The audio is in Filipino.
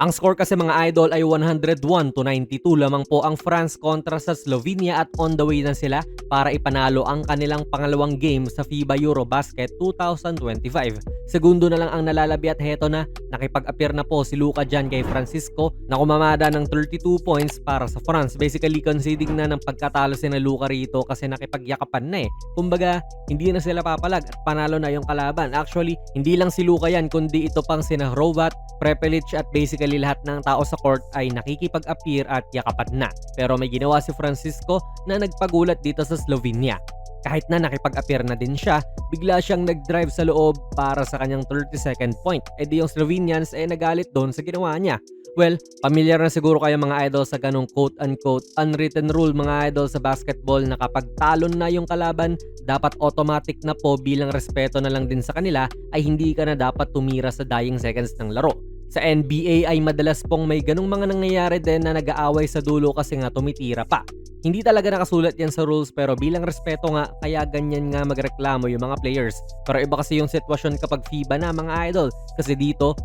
Ang score kasi mga idol ay 101 to 92 lamang po ang France kontra sa Slovenia at on the way na sila para ipanalo ang kanilang pangalawang game sa FIBA Eurobasket 2025. Segundo na lang ang nalalabi at heto na nakipag-appear na po si Luka dyan kay Francisco na kumamada ng 32 points para sa France. Basically conceding na ng pagkatalo si na Luka rito kasi nakipagyakapan na eh. Kumbaga, hindi na sila papalag at panalo na yung kalaban. Actually, hindi lang si Luka yan kundi ito pang sina Hrovat, Prepelic at basically lahat ng tao sa court ay nakikipag-appear at yakapan na. Pero may ginawa si Francisco na nagpagulat dito sa Slovenia. Kahit na nakipag-appear na din siya, bigla siyang nag-drive sa loob para sa kanyang 32nd point. E di yung Slovenians ay nagalit doon sa ginawa niya. Well, familiar na siguro kayo mga idol sa ganong quote-unquote unwritten rule mga idol sa basketball na kapag talon na yung kalaban, dapat automatic na po bilang respeto na lang din sa kanila ay hindi ka na dapat tumira sa dying seconds ng laro. Sa NBA ay madalas pong may ganong mga nangyayari din na nag-aaway sa dulo kasi nga tumitira pa. Hindi talaga nakasulat yan sa rules pero bilang respeto nga kaya ganyan nga magreklamo yung mga players. Pero iba kasi yung sitwasyon kapag FIBA na mga idol kasi dito